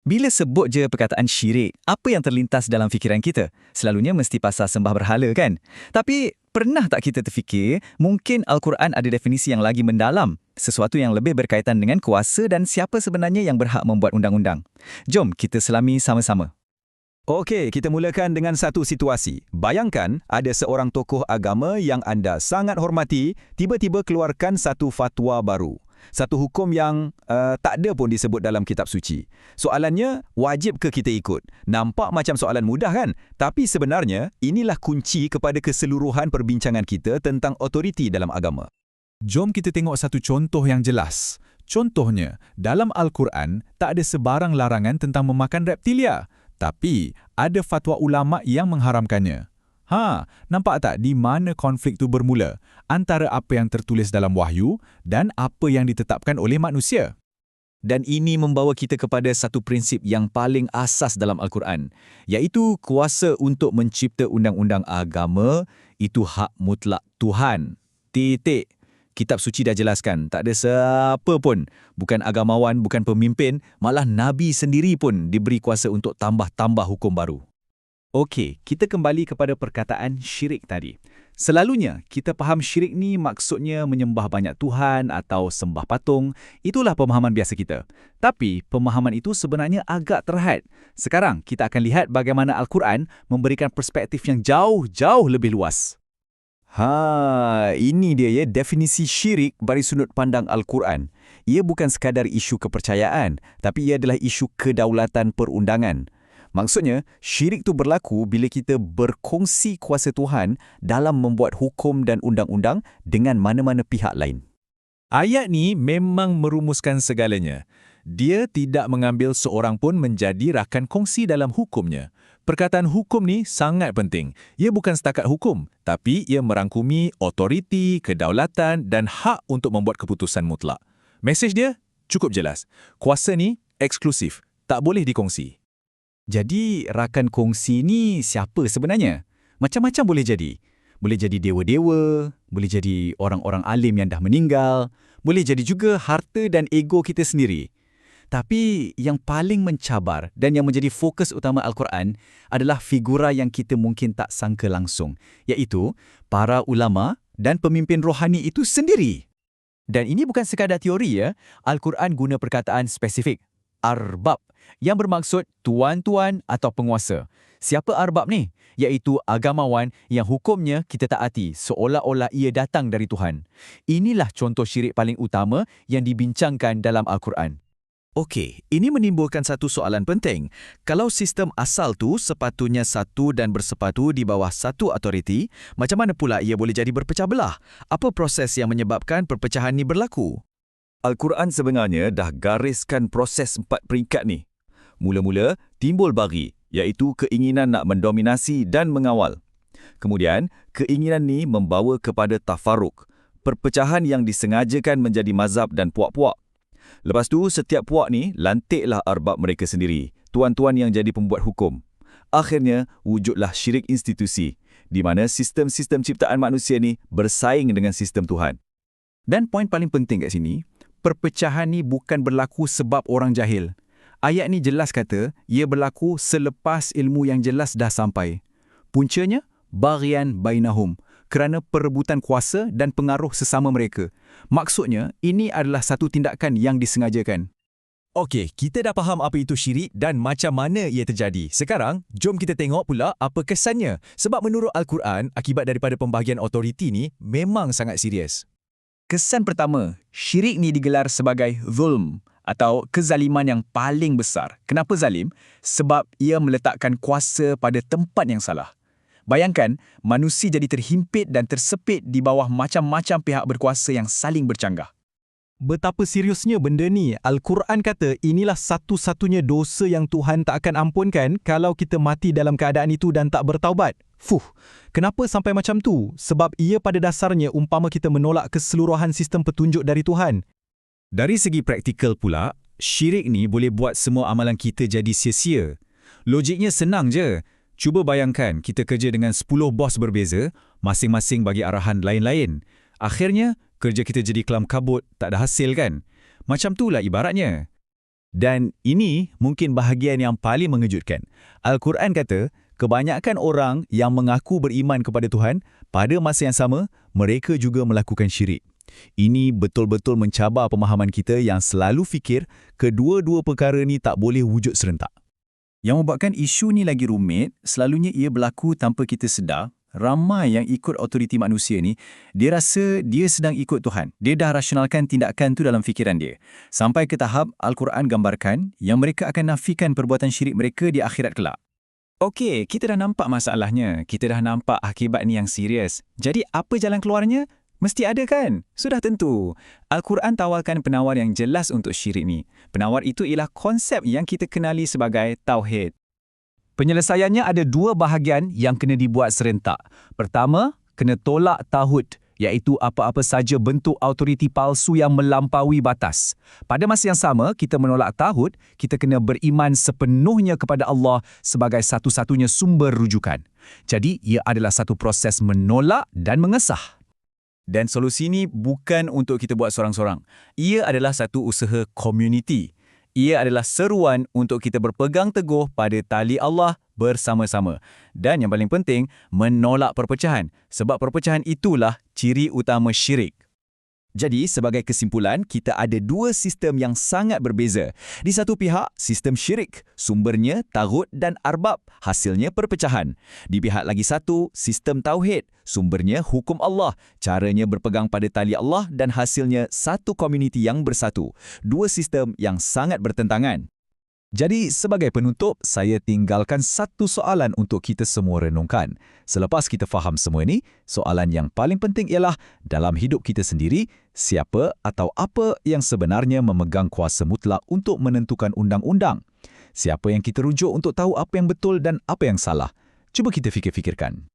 Bila sebut je perkataan syirik, apa yang terlintas dalam fikiran kita? Selalunya mesti pasal sembah berhala kan? Tapi pernah tak kita terfikir mungkin Al-Quran ada definisi yang lagi mendalam? Sesuatu yang lebih berkaitan dengan kuasa dan siapa sebenarnya yang berhak membuat undang-undang. Jom kita selami sama-sama. Okey, kita mulakan dengan satu situasi. Bayangkan ada seorang tokoh agama yang anda sangat hormati tiba-tiba keluarkan satu fatwa baru. Satu hukum yang uh, tak ada pun disebut dalam kitab suci. Soalannya, wajib ke kita ikut? Nampak macam soalan mudah kan? Tapi sebenarnya, inilah kunci kepada keseluruhan perbincangan kita tentang otoriti dalam agama. Jom kita tengok satu contoh yang jelas. Contohnya, dalam Al-Quran tak ada sebarang larangan tentang memakan reptilia. Tapi, ada fatwa ulama yang mengharamkannya. Ha, nampak tak di mana konflik itu bermula antara apa yang tertulis dalam wahyu dan apa yang ditetapkan oleh manusia? Dan ini membawa kita kepada satu prinsip yang paling asas dalam Al-Quran, iaitu kuasa untuk mencipta undang-undang agama itu hak mutlak Tuhan. Titik. Kitab suci dah jelaskan, tak ada siapa pun, bukan agamawan, bukan pemimpin, malah Nabi sendiri pun diberi kuasa untuk tambah-tambah hukum baru. Okey, kita kembali kepada perkataan syirik tadi. Selalunya, kita faham syirik ni maksudnya menyembah banyak Tuhan atau sembah patung. Itulah pemahaman biasa kita. Tapi, pemahaman itu sebenarnya agak terhad. Sekarang, kita akan lihat bagaimana Al-Quran memberikan perspektif yang jauh-jauh lebih luas. Ha, ini dia ya definisi syirik dari sudut pandang Al-Quran. Ia bukan sekadar isu kepercayaan, tapi ia adalah isu kedaulatan perundangan. Maksudnya, syirik itu berlaku bila kita berkongsi kuasa Tuhan dalam membuat hukum dan undang-undang dengan mana-mana pihak lain. Ayat ni memang merumuskan segalanya. Dia tidak mengambil seorang pun menjadi rakan kongsi dalam hukumnya. Perkataan hukum ni sangat penting. Ia bukan setakat hukum, tapi ia merangkumi otoriti, kedaulatan dan hak untuk membuat keputusan mutlak. Mesej dia cukup jelas. Kuasa ni eksklusif, tak boleh dikongsi. Jadi, rakan kongsi ni siapa sebenarnya? Macam-macam boleh jadi. Boleh jadi dewa-dewa, boleh jadi orang-orang alim yang dah meninggal, boleh jadi juga harta dan ego kita sendiri. Tapi yang paling mencabar dan yang menjadi fokus utama Al-Quran adalah figura yang kita mungkin tak sangka langsung, iaitu para ulama dan pemimpin rohani itu sendiri. Dan ini bukan sekadar teori ya, Al-Quran guna perkataan spesifik, arbab, yang bermaksud tuan-tuan atau penguasa. Siapa arbab ni? Iaitu agamawan yang hukumnya kita taati seolah-olah ia datang dari Tuhan. Inilah contoh syirik paling utama yang dibincangkan dalam Al-Quran. Okey, ini menimbulkan satu soalan penting. Kalau sistem asal tu sepatutnya satu dan bersepatu di bawah satu autoriti, macam mana pula ia boleh jadi berpecah belah? Apa proses yang menyebabkan perpecahan ini berlaku? Al-Quran sebenarnya dah gariskan proses empat peringkat ni. Mula-mula timbul bagi, iaitu keinginan nak mendominasi dan mengawal. Kemudian, keinginan ni membawa kepada tafaruk, perpecahan yang disengajakan menjadi mazhab dan puak-puak. Lepas tu, setiap puak ni lantiklah arbab mereka sendiri, tuan-tuan yang jadi pembuat hukum. Akhirnya, wujudlah syirik institusi, di mana sistem-sistem ciptaan manusia ni bersaing dengan sistem Tuhan. Dan poin paling penting kat sini, perpecahan ni bukan berlaku sebab orang jahil. Ayat ni jelas kata, ia berlaku selepas ilmu yang jelas dah sampai. Puncanya, barian bainahum, kerana perebutan kuasa dan pengaruh sesama mereka. Maksudnya, ini adalah satu tindakan yang disengajakan. Okey, kita dah faham apa itu syirik dan macam mana ia terjadi. Sekarang, jom kita tengok pula apa kesannya. Sebab menurut Al-Quran, akibat daripada pembahagian otoriti ni memang sangat serius. Kesan pertama, syirik ni digelar sebagai zulm atau kezaliman yang paling besar. Kenapa zalim? Sebab ia meletakkan kuasa pada tempat yang salah. Bayangkan, manusia jadi terhimpit dan tersepit di bawah macam-macam pihak berkuasa yang saling bercanggah. Betapa seriusnya benda ni. Al-Quran kata inilah satu-satunya dosa yang Tuhan tak akan ampunkan kalau kita mati dalam keadaan itu dan tak bertaubat. Fuh, kenapa sampai macam tu? Sebab ia pada dasarnya umpama kita menolak keseluruhan sistem petunjuk dari Tuhan. Dari segi praktikal pula, syirik ni boleh buat semua amalan kita jadi sia-sia. Logiknya senang je. Cuba bayangkan kita kerja dengan 10 bos berbeza, masing-masing bagi arahan lain-lain. Akhirnya, kerja kita jadi kelam kabut, tak ada hasil kan? Macam itulah ibaratnya. Dan ini mungkin bahagian yang paling mengejutkan. Al-Quran kata, kebanyakan orang yang mengaku beriman kepada Tuhan, pada masa yang sama, mereka juga melakukan syirik. Ini betul-betul mencabar pemahaman kita yang selalu fikir kedua-dua perkara ni tak boleh wujud serentak. Yang membuatkan isu ni lagi rumit, selalunya ia berlaku tanpa kita sedar. Ramai yang ikut otoriti manusia ni, dia rasa dia sedang ikut Tuhan. Dia dah rasionalkan tindakan tu dalam fikiran dia. Sampai ke tahap Al-Quran gambarkan yang mereka akan nafikan perbuatan syirik mereka di akhirat kelak. Okey, kita dah nampak masalahnya. Kita dah nampak akibat ni yang serius. Jadi apa jalan keluarnya? Mesti ada kan? Sudah tentu. Al-Quran tawarkan penawar yang jelas untuk syirik ni. Penawar itu ialah konsep yang kita kenali sebagai Tauhid. Penyelesaiannya ada dua bahagian yang kena dibuat serentak. Pertama, kena tolak tahud, iaitu apa-apa saja bentuk autoriti palsu yang melampaui batas. Pada masa yang sama, kita menolak tahud, kita kena beriman sepenuhnya kepada Allah sebagai satu-satunya sumber rujukan. Jadi, ia adalah satu proses menolak dan mengesah. Dan solusi ini bukan untuk kita buat seorang-seorang. Ia adalah satu usaha komuniti. Ia adalah seruan untuk kita berpegang teguh pada tali Allah bersama-sama. Dan yang paling penting, menolak perpecahan. Sebab perpecahan itulah ciri utama syirik. Jadi, sebagai kesimpulan, kita ada dua sistem yang sangat berbeza. Di satu pihak, sistem syirik, sumbernya tarut dan arbab, hasilnya perpecahan. Di pihak lagi satu, sistem tauhid, sumbernya hukum Allah, caranya berpegang pada tali Allah dan hasilnya satu komuniti yang bersatu. Dua sistem yang sangat bertentangan. Jadi, sebagai penutup, saya tinggalkan satu soalan untuk kita semua renungkan. Selepas kita faham semua ini, soalan yang paling penting ialah, dalam hidup kita sendiri, siapa atau apa yang sebenarnya memegang kuasa mutlak untuk menentukan undang-undang? Siapa yang kita rujuk untuk tahu apa yang betul dan apa yang salah? Cuba kita fikir-fikirkan.